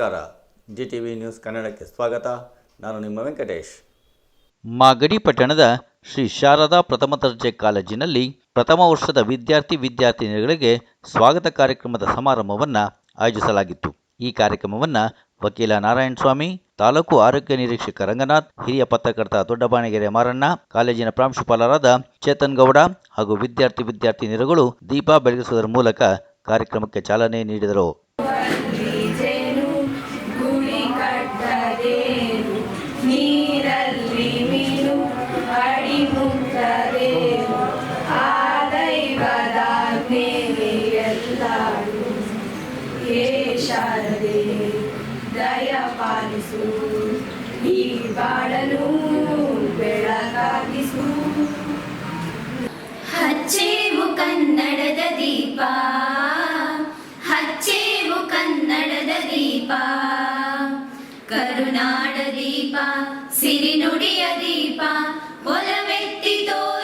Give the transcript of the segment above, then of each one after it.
ನಮಸ್ಕಾರ. G T V news ಕನ್ನಡಕ್ಕೆ ಸ್ವಾಗತ. ನಾನು ನಿಮ್ಮ ವೆಂಕಟೇಶ್. ಮಾಗಡಿ ಪಟ್ಟಣದ ಶ್ರೀ ಶಾರದಾ ಪ್ರಥಮ ದರ್ಜೆ ಕಾಲೇಜಿನಲ್ಲಿ ಪ್ರಥಮ ವರ್ಷದ ವಿದ್ಯಾರ್ಥಿ ವಿದ್ಯಾರ್ಥಿನಿಯರಿಗೆ ಸ್ವಾಗತ ಕಾರ್ಯಕ್ರಮದ ಸಮಾರಂಭವನ್ನು ಆಯೋಜಿಸಲಾಗಿತ್ತು. ಈ ಕಾರ್ಯಕ್ರಮವನ್ನು ವಕೀಲ ನಾರಾಯಣ ಸ್ವಾಮಿ, ತಾಲೂಕು ಆರೋಗ್ಯ ನಿರೀಕ್ಷಕ ರಂಗನಾಥ್, ಹಿರಿಯ ಪತ್ರಕರ್ತ ದೊಡ್ಡಬಾಣಗೆರೆ ಮಾರಣ್ಣ, ಕಾಲೇಜಿನ ಪ್ರಾಂಶುಪಾಲರಾದ ಚೇತನ್ ಗೌಡ ಹಾಗೂ ವಿದ್ಯಾರ್ಥಿ ವಿದ್ಯಾರ್ಥಿನಿಯರುಗಳು ದೀಪ ಬೆಳಗಿಸುವುದರ ಮೂಲಕ ಕಾರ್ಯಕ್ರಮಕ್ಕೆ ಚಾಲನೆ ನೀಡಿದರು. ಈ ಬಾಳನು ಬೆಳಕಾಗಿಸು. ಹಚ್ಚೇವು ಕನ್ನಡದ ದೀಪ, ಹಚ್ಚೇವು ಕನ್ನಡದ ದೀಪ. ಕರುನಾಡ ದೀಪ, ಸಿರಿನುಡಿಯ ದೀಪ, ಒಲವೆತ್ತಿ ತೋರುವ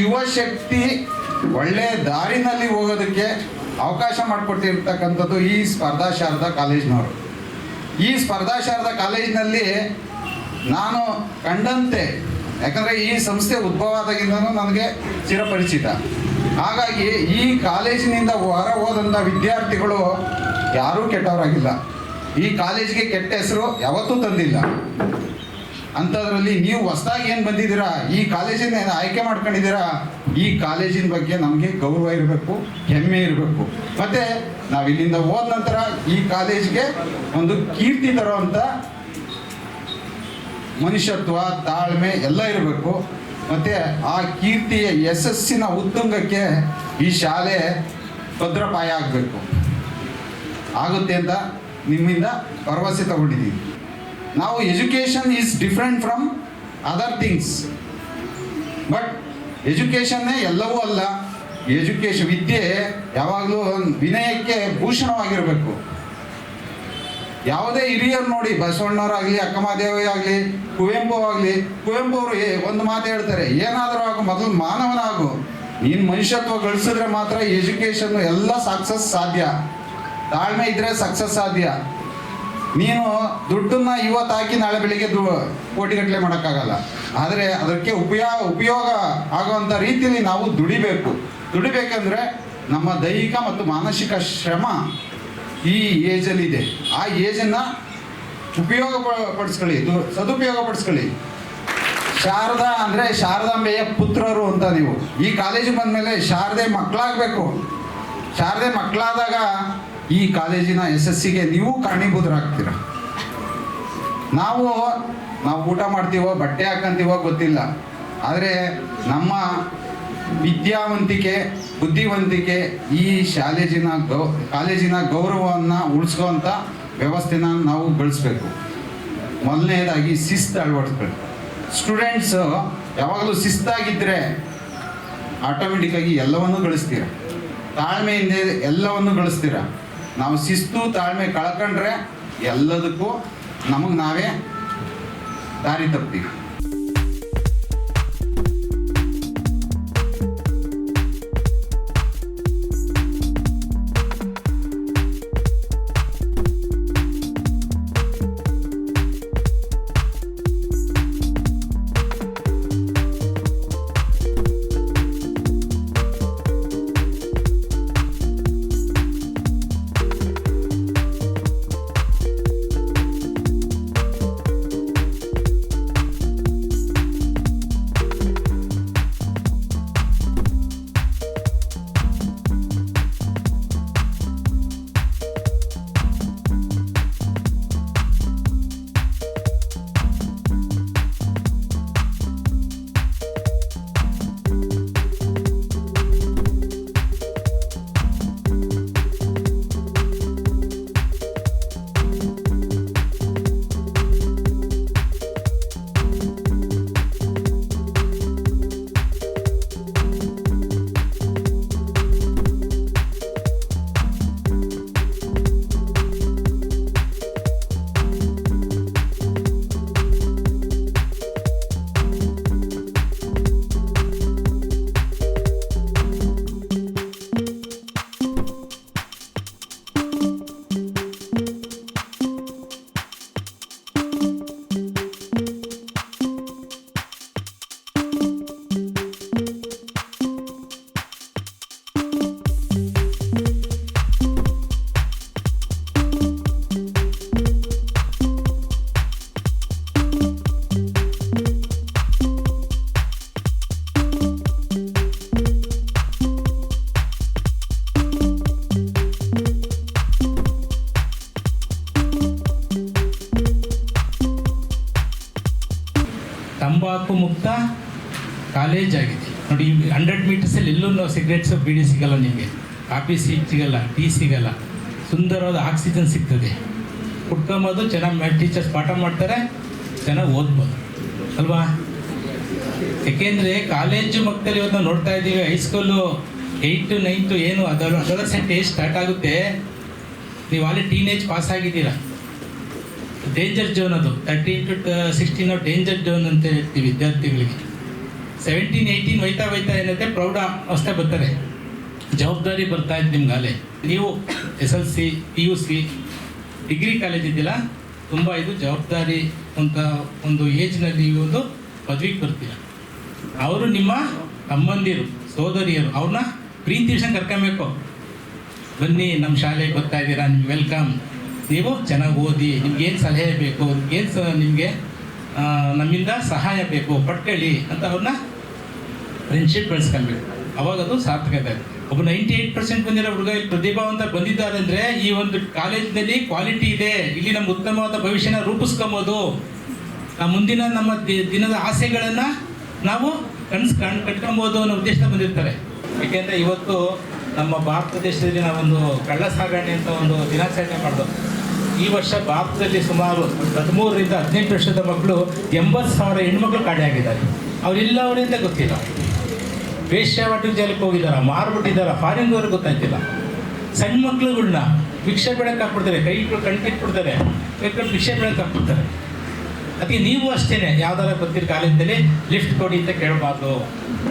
ಯುವ ಶಕ್ತಿ ಒಳ್ಳೆ ದಾರಿನಲ್ಲಿ ಹೋಗೋದಕ್ಕೆ ಅವಕಾಶ ಮಾಡಿಕೊಟ್ಟಿರ್ತಕ್ಕಂಥದ್ದು ಈ ಸ್ಪರ್ಧಾ ಶಾರದಾ ಕಾಲೇಜ್ನವರು. ಈ ಸ್ಪರ್ಧಾ ಶಾರದಾ ಕಾಲೇಜಿನಲ್ಲಿ ನಾನು ಕಂಡಂತೆ, ಯಾಕಂದರೆ ಈ ಸಂಸ್ಥೆ ಉದ್ಭವ ಆದಾಗಿಂದನೂ ನನಗೆ ಚಿರಪರಿಚಿತ. ಹಾಗಾಗಿ ಈ ಕಾಲೇಜಿನಿಂದ ಹೊರ ಹೋದಂಥ ವಿದ್ಯಾರ್ಥಿಗಳು ಯಾರೂ ಕೆಟ್ಟವರಾಗಿಲ್ಲ. ಈ ಕಾಲೇಜಿಗೆ ಕೆಟ್ಟ ಹೆಸರು ಯಾವತ್ತೂ ತಂದಿಲ್ಲ. ಅಂಥದ್ರಲ್ಲಿ ನೀವು ಹೊಸದಾಗಿ ಏನು ಬಂದಿದ್ದೀರಾ? ಈ ಕಾಲೇಜಿನ ಆಯ್ಕೆ ಮಾಡ್ಕೊಂಡಿದ್ದೀರಾ? ಈ ಕಾಲೇಜಿನ ಬಗ್ಗೆ ನಮಗೆ ಗೌರವ ಇರಬೇಕು, ಹೆಮ್ಮೆ ಇರಬೇಕು. ಮತ್ತು ನಾವು ಇಲ್ಲಿಂದ ಹೋದ ನಂತರ ಈ ಕಾಲೇಜಿಗೆ ಒಂದು ಕೀರ್ತಿ ತರುವಂಥ ಮನುಷ್ಯತ್ವ, ತಾಳ್ಮೆ ಎಲ್ಲ ಇರಬೇಕು. ಮತ್ತು ಆ ಕೀರ್ತಿಯ ಯಶಸ್ಸಿನ ಉತ್ತುಂಗಕ್ಕೆ ಈ ಶಾಲೆ ಭದ್ರಪಾಯ ಆಗಬೇಕು. ಆಗುತ್ತೆ ಅಂತ ನಿಮ್ಮಿಂದ ಭರವಸೆ ತಗೊಂಡಿದ್ದೀವಿ ನಾವು education is different from other things but ಎಜುಕೇಷನ್ನೇ ಎಲ್ಲವೂ ಅಲ್ಲ ಎಜುಕೇಶನ್ ವಿದ್ಯೆ ಯಾವಾಗಲೂ ವಿನಯಕ್ಕೆ ಭೂಷಣವಾಗಿರಬೇಕು. ಯಾವುದೇ ಹಿರಿಯರು ನೋಡಿ, ಬಸವಣ್ಣವರಾಗಲಿ ಅಕ್ಕಮಹಾದೇವಿ ಆಗಲಿ, ಕುವೆಂಪು ಆಗಲಿ, ಕುವೆಂಪು ಅವರು ಒಂದು ಮಾತು ಹೇಳ್ತಾರೆ, ಏನಾದರೂ ಆಗು, ಮೊದಲು ಮಾನವನಾಗು. ನೀನು ಮನುಷ್ಯತ್ವ ಗಳಿಸಿದ್ರೆ ಮಾತ್ರ ಎಜುಕೇಷನ್ ಎಲ್ಲ ಸಕ್ಸಸ್ ಸಾಧ್ಯ. ತಾಳ್ಮೆ ಇದ್ದರೆ ಸಕ್ಸಸ್ ಸಾಧ್ಯ. ನೀನು ದುಡ್ಡನ್ನ ಇವತ್ತು ಹಾಕಿ ನಾಳೆ ಬೆಳಿಗ್ಗೆ ದು ಕೋಟಿಗಟ್ಟಲೆ ಮಾಡೋಕ್ಕಾಗಲ್ಲ. ಆದರೆ ಅದಕ್ಕೆ ಉಪಯೋಗ ಉಪಯೋಗ ಆಗುವಂಥ ರೀತಿಯಲ್ಲಿ ನಾವು ದುಡಿಬೇಕು. ದುಡಿಬೇಕಂದ್ರೆ ನಮ್ಮ ದೈಹಿಕ ಮತ್ತು ಮಾನಸಿಕ ಶ್ರಮ ಈ ಏಜಲ್ಲಿದೆ. ಆ ಏಜನ್ನು ಉಪಯೋಗ ಪಡಿಸ್ಕೊಳ್ಳಿ ದು- ಸದುಪಯೋಗ ಪಡಿಸ್ಕೊಳ್ಳಿ ಶಾರದಾ ಅಂದರೆ ಶಾರದಾಂಬೆಯ ಪುತ್ರರು ಅಂತ ನೀವು. ಈ ಕಾಲೇಜಿಗೆ ಬಂದಮೇಲೆ ಶಾರದೆ ಮಕ್ಕಳಾಗಬೇಕು. ಶಾರದೆ ಮಕ್ಕಳಾದಾಗ ಈ ಕಾಲೇಜಿನ ಯಶಸ್ಸಿಗೆ ನೀವು ಕಾರಣೀಭೂತರಾಗ್ತೀರ? ನಾವು ನಾವು ಊಟ ಮಾಡ್ತೀವೋ, ಬಟ್ಟೆ ಹಾಕಂತೀವೋ ಗೊತ್ತಿಲ್ಲ. ಆದರೆ ನಮ್ಮ ವಿದ್ಯಾವಂತಿಕೆ, ಬುದ್ಧಿವಂತಿಕೆ ಈ ಶಾಲೇಜಿನ ಗೌ, ಕಾಲೇಜಿನ ಗೌರವವನ್ನು ಉಳಿಸ್ಕೋಂಥ ವ್ಯವಸ್ಥೆನ ನಾವು ಬೆಳೆಸ್ಬೇಕು. ಮೊದಲನೇದಾಗಿ ಶಿಸ್ತು ಅಳವಡಿಸ್ಬೇಕು. ಸ್ಟೂಡೆಂಟ್ಸು, ಯಾವಾಗಲೂ ಶಿಸ್ತಾಗಿದ್ದರೆ ಆಟೋಮೆಟಿಕ್ಕಾಗಿ ಎಲ್ಲವನ್ನೂ ಗಳಿಸ್ತೀರ? ತಾಳ್ಮೆಯಿಂದ ಎಲ್ಲವನ್ನೂ ಗಳಿಸ್ತೀರ? ನಾವು ಶಿಸ್ತು ತಾಳ್ಮೆ ಕಳ್ಕೊಂಡ್ರೆ ಎಲ್ಲದಕ್ಕೂ ನಮಗೆ ನಾವೇ ದಾರಿ ತಪ್ತೀವಿ. ತಂಬಾಕು ಮುಕ್ತ ಕಾಲೇಜ್ ಆಗಿದೆ. ನೋಡಿ ಹಂಡ್ರೆಡ್ ಮೀಟರ್ಸಲ್ಲಿ ಎಲ್ಲೂ ನಾವು ಸಿಗರೇಟ್ಸು ಬೀಡಿ ಸಿಗಲ್ಲ ನಿಮಗೆ. ಕಾಫಿ ಸೀಟ್ ಸಿಗಲ್ಲ ಟೀ ಸಿಗಲ್ಲ. ಸುಂದರವಾದ ಆಕ್ಸಿಜನ್ ಸಿಗ್ತದೆ. ಕುಟ್ಕೊಂಬೋದು ಚೆನ್ನಾಗಿ ಟೀಚರ್ಸ್ ಪಾಠ ಮಾಡ್ತಾರೆ, ಚೆನ್ನಾಗಿ ಓದ್ಬೋದು. ಅಲ್ವಾ? ಏಕೆಂದರೆ ಕಾಲೇಜು ಮಕ್ಕಳಲ್ಲಿ ಇವತ್ತು ನಾವು ನೋಡ್ತಾ ಇದ್ದೀವಿ ಹೈಸ್ಕೂಲು ಏಯ್ಟು ನೈನ್ತು ಏನು, ಅದರ ಅದರ ಏಜ್ ಸ್ಟಾರ್ಟ್ ಆಗುತ್ತೆ. ನೀವು ಅಲ್ಲಿ ಟೀನೇಜ್ ಪಾಸ್ ಆಗಿದ್ದೀರಾ? ಡೇಂಜರ್ ಜೋನ್ ಅದು. Thirteen to sixteen danger zone ಅಂತ ಹೇಳ್ತೀವಿ ವಿದ್ಯಾರ್ಥಿಗಳಿಗೆ. ಸೆವೆಂಟೀನ್ ಏಯ್ಟೀನ್ ಒಯ್ತಾ ಹೋಯ್ತಾ ಏನಂತೆ ಪ್ರೌಢ ಅವಸ್ಥೆ ಬರ್ತಾರೆ. ಜವಾಬ್ದಾರಿ ಬರ್ತಾ ಇತ್ತು ನಿಮ್ಗೆ ಅಲ್ಲೇ. ನೀವು S L C P U C degree college ಇದ್ದಿಲ್ಲ ತುಂಬ ಇದು ಜವಾಬ್ದಾರಿ ಅಂತ ಒಂದು ಏಜ್ನಲ್ಲಿ ಒಂದು ಪದವಿಗೆ ಬರ್ತೀರ. ಅವರು ನಿಮ್ಮ ತಮ್ಮಂದಿರು, ಸೋದರಿಯರು, ಅವ್ರನ್ನ ಪ್ರೀತಿ ವಿಷಯ ಕರ್ಕೊಬೇಕು. ಬನ್ನಿ ನಮ್ಮ ಶಾಲೆಗೆ ಬರ್ತಾ ಇದ್ದೀರಾ, ನಿಮ್ಗೆ ವೆಲ್ಕಮ್ ನೀವು ಚೆನ್ನಾಗಿ ಓದಿ ನಿಮ್ಗೇನು ಸಲಹೆ ಬೇಕು ಸ ನಿಮಗೆ ನಮ್ಮಿಂದ ಸಹಾಯ ಬೇಕು ಪಟ್ಕೊಳ್ಳಿ ಅಂತ ಅವ್ರನ್ನ ಫ್ರೆಂಡ್ಶಿಪ್ ಬೆಳೆಸ್ಕೊಳ್ಬೇಕು ಅವಾಗ ಅದು ಆಗುತ್ತೆ. ಒಬ್ಬ ನೈಂಟಿ ಏಯ್ಟ್ ಪರ್ಸೆಂಟ್ ಬಂದಿರೋ ಹುಡುಗ ಇಲ್ಲಿ ಪ್ರತಿಭಾವಂತ ಬಂದಿದ್ದಾರೆ ಅಂದರೆ ಈ ಒಂದು ಕಾಲೇಜಿನಲ್ಲಿ ಕ್ವಾಲಿಟಿ ಇದೆ. ಇಲ್ಲಿ ನಮ್ಮ ಉತ್ತಮವಾದ ಭವಿಷ್ಯನ ರೂಪಿಸ್ಕೊಬೋದು. ಆ ಮುಂದಿನ ನಮ್ಮ ದಿನದ ಆಸೆಗಳನ್ನು ನಾವು ಕನಸು ಕಣ್ ಕಟ್ಕೊಬೋದು ಅನ್ನೋ ಉದ್ದೇಶ ಬಂದಿರ್ತಾರೆ. ಏಕೆಂದರೆ ಇವತ್ತು ನಮ್ಮ ಭಾರತ ದೇಶದಲ್ಲಿ ನಾವೊಂದು ಕಳ್ಳ ಸಾಗಣೆ ಅಂತ ಒಂದು ದಿನಾಚರಣೆ ಮಾಡಿದ್ರು ಈ ವರ್ಷ ಭಾರತದಲ್ಲಿ ಸುಮಾರು ಹದಿಮೂರರಿಂದ ಹದಿನೆಂಟು ವರ್ಷದ ಮಕ್ಕಳು ಎಂಬತ್ತು ಸಾವಿರ ಹೆಣ್ಮಕ್ಳು ಕಾಣೆಯಾಗಿದ್ದಾರೆ ಅವರೆಲ್ಲ ಅವರಿಂದ ಗೊತ್ತಿಲ್ಲ. ವೇಶ್ಯಾವಾಟಿಕ ಜಾಲಕ್ಕೆ ಹೋಗಿದ್ದಾರೆ? ಮಾರ್ಬಿಟ್ಟಿದ್ದಾರೆ? ಫಾರಿನ್ದವ್ರಿಗೆ ಗೊತ್ತಾಗ್ತಿಲ್ಲ. ಸಣ್ಣ ಮಕ್ಳುಗಳ್ನ ಭಿಕ್ಷೆ ಬೆಳಕ್ಕೆ ಹಾಕ್ಬಿಡ್ತಾರೆ. ಕೈಗಳು ಕಣ್ಕಿಟ್ಬಿಡ್ತಾರೆ ಬೇಕಾದ್ರೆ ಭಿಕ್ಷೆ ಬೆಳಕ್ಕೆ ಹಾಕ್ಬಿಡ್ತಾರೆ. ಅದಕ್ಕೆ ನೀವು ಅಷ್ಟೇ ಯಾವ್ದಾರ ಗೊತ್ತಿರೋ ಕಾಲೇಜಲ್ಲಿ ಲಿಫ್ಟ್ ಕೊಡಿ ಅಂತ ಕೇಳಬಾರ್ದು.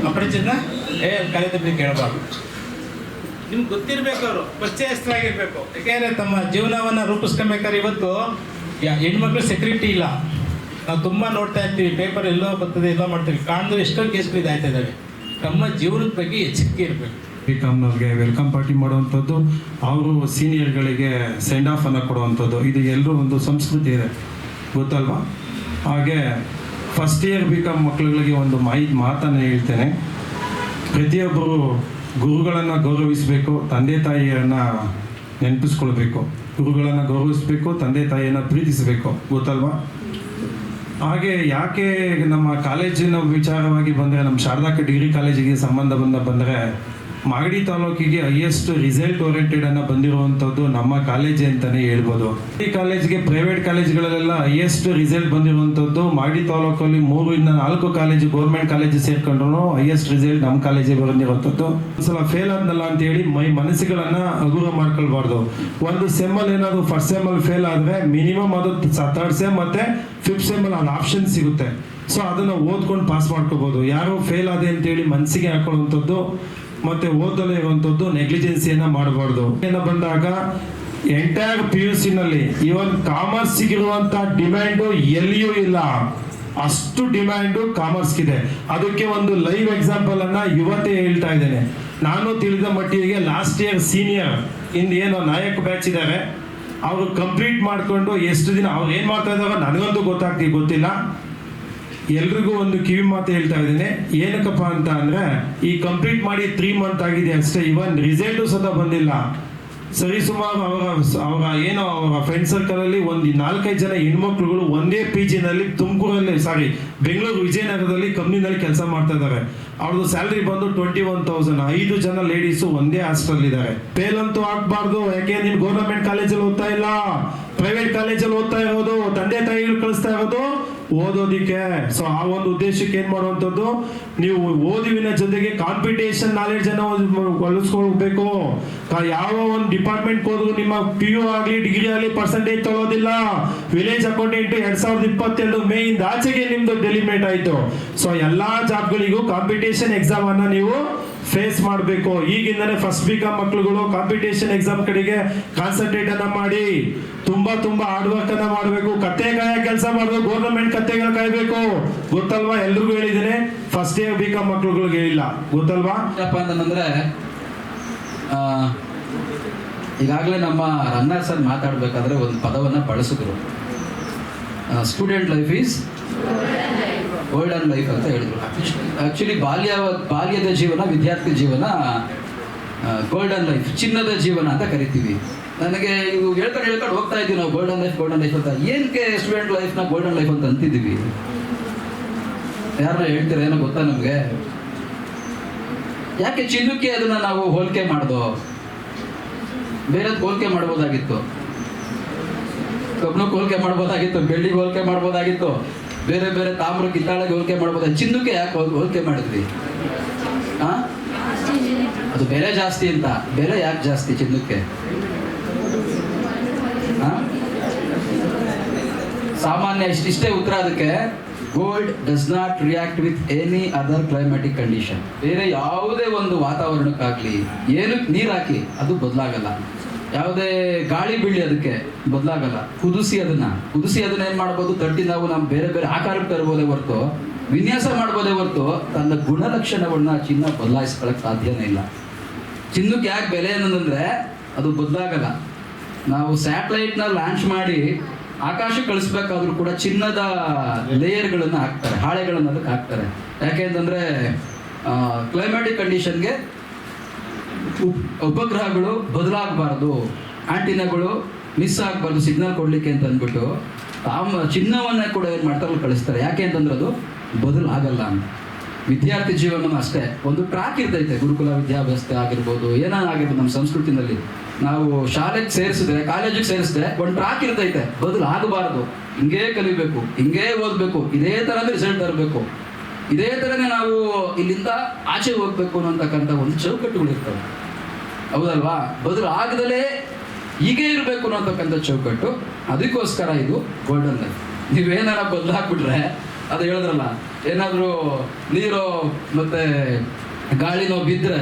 ಅಪರಿಚಿತನ ಏ ಕಾಲೇಜಲ್ಲಿ ಕೇಳಬಾರ್ದು. ನಿಮ್ಗೆ ಗೊತ್ತಿರಬೇಕು ಅವರು. ಪರಿಚಯಸ್ಥರಾಗಿರ್ಬೇಕು. ಯಾಕೆಂದರೆ ತಮ್ಮ ಜೀವನವನ್ನು ರೂಪಿಸ್ಕೊಬೇಕಾದ್ರೆ ಇವತ್ತು ಹೆಣ್ಮಕ್ಳು ಸೆಕ್ಯೂರಿಟಿ ಇಲ್ಲ. ನಾವು ತುಂಬ ನೋಡ್ತಾ ಇರ್ತೀವಿ. ಪೇಪರ್ ಎಲ್ಲೋ ಬರ್ತದೆ, ಎಲ್ಲೋ ಮಾಡ್ತೀವಿ. ಕಾಣ್ದು ಎಷ್ಟೋ ಕೇಸ್ಗಳು ಇದಾಯ್ತಾ ತಮ್ಮ ಜೀವನದ ಬಗ್ಗೆ ಎಚ್ಚರಿಕೆ ಇರಬೇಕು. ಬಿಕಾಮ್ನವ್ರಿಗೆ ವೆಲ್ಕಮ್ ಪಾರ್ಟಿ ಮಾಡುವಂಥದ್ದು. ಅವರು ಸೀನಿಯರ್ಗಳಿಗೆ ಸೆಂಡ್ ಆಫ್ ಅನ್ನು ಕೊಡುವಂಥದ್ದು. ಇದು ಎಲ್ಲರೂ ಒಂದು ಸಂಸ್ಕೃತಿ ಇದೆ. ಗೊತ್ತಲ್ವಾ? ಹಾಗೆ ಫಸ್ಟ್ ಇಯರ್ ಬಿ ಕಾಮ್ ಮಕ್ಕಳುಗಳಿಗೆ ಒಂದು ಮಾಹಿತಿ ಮಾತನ್ನು ಹೇಳ್ತೇನೆ. ಪ್ರತಿಯೊಬ್ಬರು ಗುರುಗಳನ್ನು ಗೌರವಿಸಬೇಕು, ತಂದೆ ತಾಯಿಯನ್ನು ನೆನಪಿಸ್ಕೊಳ್ಬೇಕು. ಗುರುಗಳನ್ನು ಗೌರವಿಸಬೇಕು, ತಂದೆ ತಾಯಿಯನ್ನು ಪ್ರೀತಿಸಬೇಕು. ಗೊತ್ತಲ್ವಾ? ಹಾಗೆ ಯಾಕೆ ನಮ್ಮ ಕಾಲೇಜಿನ ವಿಚಾರವಾಗಿ ಬಂದರೆ, ನಮ್ಮ ಶಾರದಾಕ ಡಿಗ್ರಿ ಕಾಲೇಜಿಗೆ ಸಂಬಂಧ ಬಂದ ಬಂದರೆ ಮಾಗಡಿ ತಾಲೂಕಿಗೆ ಹೈಯೆಸ್ಟ್ ರಿಸಲ್ಟ್ ಓರಿಯೆಂಟೆಡ್ ಅನ್ನ ಬಂದಿರುವಂತದ್ದು ನಮ್ಮ ಕಾಲೇಜೇ ಅಂತಾನೆ ಹೇಳ್ಬೋದು. ಈ ಕಾಲೇಜಿಗೆ ಪ್ರೈವೇಟ್ ಕಾಲೇಜ್ಗಳಲ್ಲೆಲ್ಲ ಹೈಯೆಸ್ಟ್ ರಿಸಲ್ಟ್ ಬಂದಿರುವಂತದ್ದು ಮಾಗಡಿ ತಾಲೂಕಲ್ಲಿ ಮೂರು ಇಂದ ನಾಲ್ಕು ಕಾಲೇಜು ಗೌರ್ಮೆಂಟ್ ಕಾಲೇಜು ಸೇರ್ಕೊಂಡ್ರು ಹೈಯೆಸ್ಟ್ ರಿಸಲ್ಟ್ ನಮ್ಮ ಕಾಲೇಜಿಗೆ ಬಂದಿರುವಂತದ್ದು. ಒಂದ್ಸಲ ಫೇಲ್ ಆದ್ನಲ್ಲ ಅಂತ ಹೇಳಿ ಮೈ ಮನಸ್ಸುಗಳನ್ನ ಹಗುರ ಮಾಡ್ಕೊಳ್ಬಾರ್ದು. ಒಂದು ಸೆಮ್ಮಲ್ಲಿ ಏನಾದ್ರು ಫಸ್ಟ್ ಸೆಮ್ಮಲ್ಲಿ ಫೇಲ್ ಆದ್ರೆ ಮಿನಿಮಮ್ ಅದು ಥರ್ಡ್ ಸೆಮ್ ಮತ್ತೆ ಫಿಫ್ತ್ ಸೆಮ್ಮಲ್ಲಿ ಅದು ಆಪ್ಷನ್ ಸಿಗುತ್ತೆ. ಸೊ ಅದನ್ನ ಓದ್ಕೊಂಡು ಪಾಸ್ ಮಾಡ್ಕೋಬಹುದು ಯಾರು ಫೇಲ್ ಆದೆ ಅಂತೇಳಿ ಮನಸ್ಸಿಗೆ ಹಾಕೊಳ್ಳುವಂಥದ್ದು ಮತ್ತೆ ಓದಲೇ ಇರುವಂಥದ್ದು ನೆಗ್ಲಿಜೆನ್ಸಿಯನ್ನು ಮಾಡಬಾರ್ದು. ಏನ ಬಂದಾಗ ಎಂಟೈರ್ ಪಿ ಯು ನಲ್ಲಿ ಇವನ್ ಕಾಮರ್ಸ್ ಇರುವಂತ ಡಿಮ್ಯಾಂಡು ಎಲ್ಲಿಯೂ ಇಲ್ಲ. ಅಷ್ಟು ಡಿಮ್ಯಾಂಡು ಕಾಮರ್ಸ್ಗಿದೆ ಅದಕ್ಕೆ ಒಂದು ಲೈವ್ ಎಕ್ಸಾಂಪಲ್ ಅನ್ನ ಇವತ್ತೇ ಹೇಳ್ತಾ ಇದ್ದೇನೆ. ನಾನು ತಿಳಿದ ಮಟ್ಟಿಗೆ ಲಾಸ್ಟ್ ಇಯರ್ ಸೀನಿಯರ್ ಇಂದ ಏನು ನಾಯಕ್ ಬ್ಯಾಚ್ ಇದ್ದಾರೆ ಅವರು ಕಂಪ್ಲೀಟ್ ಮಾಡ್ಕೊಂಡು ಎಷ್ಟು ದಿನ ಅವ್ರು ಏನು ಮಾಡ್ತಾ ಇದ್ದಾರೋ ನನಗಂತೂ ಗೊತ್ತಾಗ್ತಿ ಗೊತ್ತಿಲ್ಲ. ಎಲ್ರಿಗೂ ಒಂದು ಕಿವಿ ಮಾತು ಹೇಳ್ತಾ ಇದ್ದೀನಿ. ಏನಕ್ಕಪ್ಪ ಅಂತ ಅಂದ್ರೆ, ಈ ಕಂಪ್ಲೀಟ್ ಮಾಡಿ ತ್ರೀ ಮಂತ್ ಆಗಿದೆ ಅಷ್ಟೇ. ಇವನ್ ರಿಸಲ್ಟು ಸಹ ಬಂದಿಲ್ಲ. ಸರಿ ಸುಮಾರು ಅವರ ಅವರ ಏನೋ ಅವರ ಫ್ರೆಂಡ್ ಸರ್ಕಲ್ ಅಲ್ಲಿ ಒಂದು ನಾಲ್ಕೈದು ಜನ ಹೆಣ್ಮಕ್ಳುಗಳು ಒಂದೇ ಪಿ ಜಿನಲ್ಲಿ ತುಮಕೂರಲ್ಲಿ ಸಾರಿ ಬೆಂಗಳೂರು ವಿಜಯನಗರದಲ್ಲಿ ಕಂಪ್ನಿನಲ್ಲಿ ಕೆಲಸ ಮಾಡ್ತಾ ಇದ್ದಾರೆ. ಅವ್ರದ್ದು ಸ್ಯಾಲ್ರಿ ಬಂದು ಟ್ವೆಂಟಿ ಒನ್ ತೌಸಂಡ್ ಐದು ಜನ ಲೇಡೀಸು ಒಂದೇ ಹಾಸ್ಟೆಲ್ ಇದ್ದಾರೆ. ಫೇಲ್ ಅಂತೂ ಆಗ್ಬಾರ್ದು. ಯಾಕೆ? ನೀನ್ ಗೌರ್ಮೆಂಟ್ ಕಾಲೇಜಲ್ಲಿ ಓದ್ತಾ ಇಲ್ಲ. ಪ್ರೈವೇಟ್ ಕಾಲೇಜಲ್ಲಿ ಓದ್ತಾ ಇರೋದು. ತಂದೆ ತಾಯಿಗಳು ಕಳಿಸ್ತಾ ಇರೋದು. ಓದೋದಿಕ್ಕೆ ಸೊ ಆ ಒಂದು ಉದ್ದೇಶಕ್ಕೆ ಏನ್ ಮಾಡುವಂಥದ್ದು? ನೀವು ಓದುವಿನ ಜೊತೆಗೆ ಕಾಂಪಿಟೇಷನ್ ನಾಲೆಡ್ಜ್ ಅನ್ನ ಹೊಲಿಸ್ಕೊಳ್ಬೇಕು. ಕಾ- ಯಾವ ಒಂದು ಡಿಪಾರ್ಟ್ಮೆಂಟ್ ಹೋದ್ರು ನಿಮ್ಮ ಪಿ ಯು ಆಗಲಿ ಡಿಗ್ರಿ ಆಗಲಿ ಪರ್ಸೆಂಟೇಜ್ ತಗೋದಿಲ್ಲ. ವಿಲೇಜ್ ಅಕೌಂಟೆಂಟ್ ಎರಡ್ ಸಾವಿರದ ಇಪ್ಪತ್ತೆರಡು ಮೇ ಇಂದ ಆಚೆಗೆ ನಿಮ್ದು ಡೆಲಿಮೇಟ್ ಆಯ್ತು. ಸೊ ಎಲ್ಲಾ ಜಾಬ್ಗಳಿಗೂ ಕಾಂಪಿಟೇಷನ್ ಎಕ್ಸಾಮ್ ಅನ್ನ ನೀವು ಫೇಸ್ ಮಾಡಬೇಕು. ಈಗಿಂದನೇ ಫಸ್ಟ್ ಬಿ ಕಾಮ್ ಮಕ್ಕಳುಗಳು ಕಾಂಪಿಟೇಷನ್ ಎಕ್ಸಾಮ್ ಕಡೆಗೆ ಕಾನ್ಸಂಟ್ರೇಟ್ ಅನ್ನ ಮಾಡಿ. ತುಂಬಾ ತುಂಬಾ ಹಾರ್ಡ್ ವರ್ಕ್ ಅನ್ನ ಮಾಡಬೇಕು. ಕತ್ತೆ ಕಾಯ ಕೆಲಸ ಮಾಡಬೇಕು. ಗೌರ್ಮೆಂಟ್ ಕತ್ತೆಗಳ ಕಾಯ್ಬೇಕು. ಗೊತ್ತಲ್ವಾ? ಎಲ್ರಿಗೂ ಹೇಳಿದ್ದೇನೆ. ಫಸ್ಟ್ ಇಯರ್ ಬಿ ಕಾಮ್ ಮಕ್ಕಳುಗಳಿಗೆ ಹೇಳಿಲ್ಲ ಗೊತ್ತಲ್ವಾ ಅಂತಂದ್ರೆ ಈಗಾಗಲೇ ನಮ್ಮ ರನ್ನರ್ ಸರ್ ಮಾತಾಡಬೇಕಾದ್ರೆ ಒಂದು ಪದವನ್ನು ಬಳಸಿದ್ರು. Student life is golden life ಅಂತ ಹೇಳಿದ್ರು. ಆ್ಯಕ್ಚುಲಿ ಬಾಲ್ಯ, ಬಾಲ್ಯದ ಜೀವನ, ವಿದ್ಯಾರ್ಥಿ ಜೀವನ ಗೋಲ್ಡನ್ ಲೈಫ್ ಚಿನ್ನದ ಜೀವನ ಅಂತ ಕರಿತೀವಿ. ನನಗೆ ಇವು ಹೇಳ್ಕೊಂಡು ಹೇಳ್ಕೊಂಡು ಹೋಗ್ತಾ ಇದ್ದೀವಿ ನಾವು ಗೋಲ್ಡನ್ ಲೈಫ್ ಗೋಲ್ಡನ್ ಲೈಫ್ ಅಂತ. ಏನಕ್ಕೆ ಸ್ಟೂಡೆಂಟ್ ಲೈಫ್ನ ಗೋಲ್ಡನ್ ಲೈಫ್ ಅಂತ ಅಂತಿದ್ದೀವಿ? ಯಾರನ್ನ ಹೇಳ್ತೀರಾ ಏನೋ ಗೊತ್ತಾ ನಮಗೆ? ಯಾಕೆ ಚಿನ್ನಕ್ಕೆ ಅದನ್ನು ನಾವು ಹೋಲಿಕೆ ಮಾಡ್ದೋ? ಬೇರೆದ್ ಹೋಲಿಕೆ ಮಾಡ್ಬೋದಾಗಿತ್ತು. ಕಬ್ಬಣಕ್ಕೆ ಹೋಲಿಕೆ ಮಾಡ್ಬೋದಾಗಿತ್ತು, ಬೆಳ್ಳಿಗೆ ಹೋಲಿಕೆ ಮಾಡ್ಬೋದಾಗಿತ್ತು. ಬೇರೆ ಬೇರೆ ತಾಮ್ರ ಕಿತ್ತಾಳೆಗೆ ಹೋಲಿಕೆ ಮಾಡ್ಬೋದು. ಚಿನ್ನಕ್ಕೆ ಯಾಕೆ ಹೋಲ್- ಹೋಲಿಕೆ ಮಾಡಿದ್ವಿ ಆ? ಅದು ಬೆಲೆ ಜಾಸ್ತಿ ಅಂತ. ಬೆಲೆ ಯಾಕೆ ಜಾಸ್ತಿ ಚಿನ್ನಕ್ಕೆ? ಸಾಮಾನ್ಯ ಇಷ್ಟಿಷ್ಟೇ ಉತ್ತರ ಅದಕ್ಕೆ. Gold does not react with any other climatic condition ಬೇರೆ ಯಾವುದೇ ಒಂದು ವಾತಾವರಣಕ್ಕಾಗ್ಲಿ, ಏನಕ್ಕೆ ನೀರು ಹಾಕಿ ಅದು ಬದಲಾಗಲ್ಲ. ಯಾವುದೇ ಗಾಳಿ ಬೀಳಿ ಅದಕ್ಕೆ ಬದಲಾಗಲ್ಲ. ಕುದಿಸಿ ಅದನ್ನ. ಕುದಿಸಿ ಅದನ್ನ ಏನ್ ಮಾಡ್ಬೋದು? ತಟ್ಟಿ ನಾವು ನಾವು ಬೇರೆ ಬೇರೆ ಆಕಾರಕ್ಕೆ ತರ್ಬೋದೇ ಹೊರತು, ವಿನ್ಯಾಸ ಮಾಡ್ಬೋದೇ ಹೊರತು ತನ್ನ ಗುಣಲಕ್ಷಣವನ್ನ ಚಿನ್ನ ಬದಲಾಯಿಸ್ಕೊಳಕ್ ಸಾಧ್ಯನೇ ಇಲ್ಲ. ಚಿನ್ನಕ್ಕೆ ಯಾಕೆ ಬೆಲೆ ಏನಂದ್ರೆ ಅದು ಬದಲಾಗಲ್ಲ. ನಾವು ಸ್ಯಾಟಲೈಟ್ನ ಲಾಂಚ್ ಮಾಡಿ ಆಕಾಶ ಕಳಿಸ್ಬೇಕಾದ್ರೂ ಕೂಡ ಚಿನ್ನದ ಲೇಯರ್ಗಳನ್ನು ಹಾಕ್ತಾರೆ, ಹಾಳೆಗಳನ್ನು ಅದಕ್ಕೆ ಹಾಕ್ತಾರೆ. ಯಾಕೆಂತಂದ್ರೆ ಕ್ಲೈಮ್ಯಾಟಿಕ್ ಕಂಡೀಷನ್ಗೆ ಉಪಗ್ರಹಗಳು ಬದಲಾಗಬಾರ್ದು. ಆಂಟಿನಾಗಳು ಮಿಸ್ ಆಗಬಾರ್ದು ಸಿಗ್ನಲ್ ಕೊಡಲಿಕ್ಕೆ ಅಂತ ಅಂದ್ಬಿಟ್ಟು ಆ ಚಿನ್ನವನ್ನು ಕೂಡ ಏನು ಮಾಡ್ತಾರೆ ಕಳಿಸ್ತಾರೆ. ಯಾಕೆ ಅಂತಂದ್ರೆ ಅದು ಬದಲಾಗಲ್ಲ ಅಂತ. ವಿದ್ಯಾರ್ಥಿ ಜೀವನ ಅಷ್ಟೇ. ಒಂದು ಟ್ರ್ಯಾಕ್ ಇರ್ತೈತೆ, ಗುರುಕುಲ ವಿದ್ಯಾಭ್ಯಾಸ ಆಗಿರ್ಬೋದು ಏನಾಗಿರ್ಬೋದು ನಮ್ಮ ಸಂಸ್ಕೃತಿನಲ್ಲಿ. ನಾವು ಶಾಲೆಗೆ ಸೇರಿಸಿದ್ರೆ, ಕಾಲೇಜಿಗೆ ಸೇರಿಸಿದ್ರೆ ಒಂದು ಟ್ರ್ಯಾಕ್ ಇರ್ತೈತೆ ಬದಲಾಗಬಾರದು ಹಿಂಗೇ ಕಲಿಬೇಕು, ಹಿಂಗೇ ಓದಬೇಕು, ಇದೇ ಥರದ ರಿಸಲ್ಟ್ ತರಬೇಕು. ಇದೇ ಥರನೇ ನಾವು ಇಲ್ಲಿಂದ ಆಚೆ ಹೋಗ್ಬೇಕು ಅನ್ನೋತಕ್ಕಂಥ ಒಂದು ಚೌಕಟ್ಟುಗಳು ಇರ್ತವೆ ಹೌದಲ್ವಾ? ಬದಲು ಆಗದಲೇ ಹೀಗೆ ಇರಬೇಕು ಅನ್ನೋತಕ್ಕಂಥ ಚೌಕಟ್ಟು. ಅದಕ್ಕೋಸ್ಕರ ಇದು ಗೋಲ್ಡನ್ ಲೈಫ್ ನೀವೇನಾರ ಬದಲಾಗ್ಬಿಟ್ರೆ ಅದು ಹೇಳಿದ್ರಲ್ಲ, ಏನಾದರೂ ನೀರು ಮತ್ತೆ ಗಾಳಿನೋ ಬಿದ್ದರೆ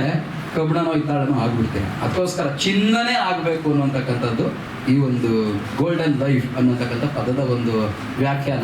ಕಬ್ಬಿಣನೋ ಇತ್ತಾಳನೋ ಆಗ್ಬಿಡ್ತೇನೆ ಅದಕ್ಕೋಸ್ಕರ ಚಿನ್ನನೇ ಆಗಬೇಕು ಅನ್ನೋತಕ್ಕಂಥದ್ದು ಈ ಒಂದು ಗೋಲ್ಡನ್ ಲೈಫ್ ಅನ್ನೋತಕ್ಕಂಥ ಪದದ ಒಂದು ವ್ಯಾಖ್ಯಾನ.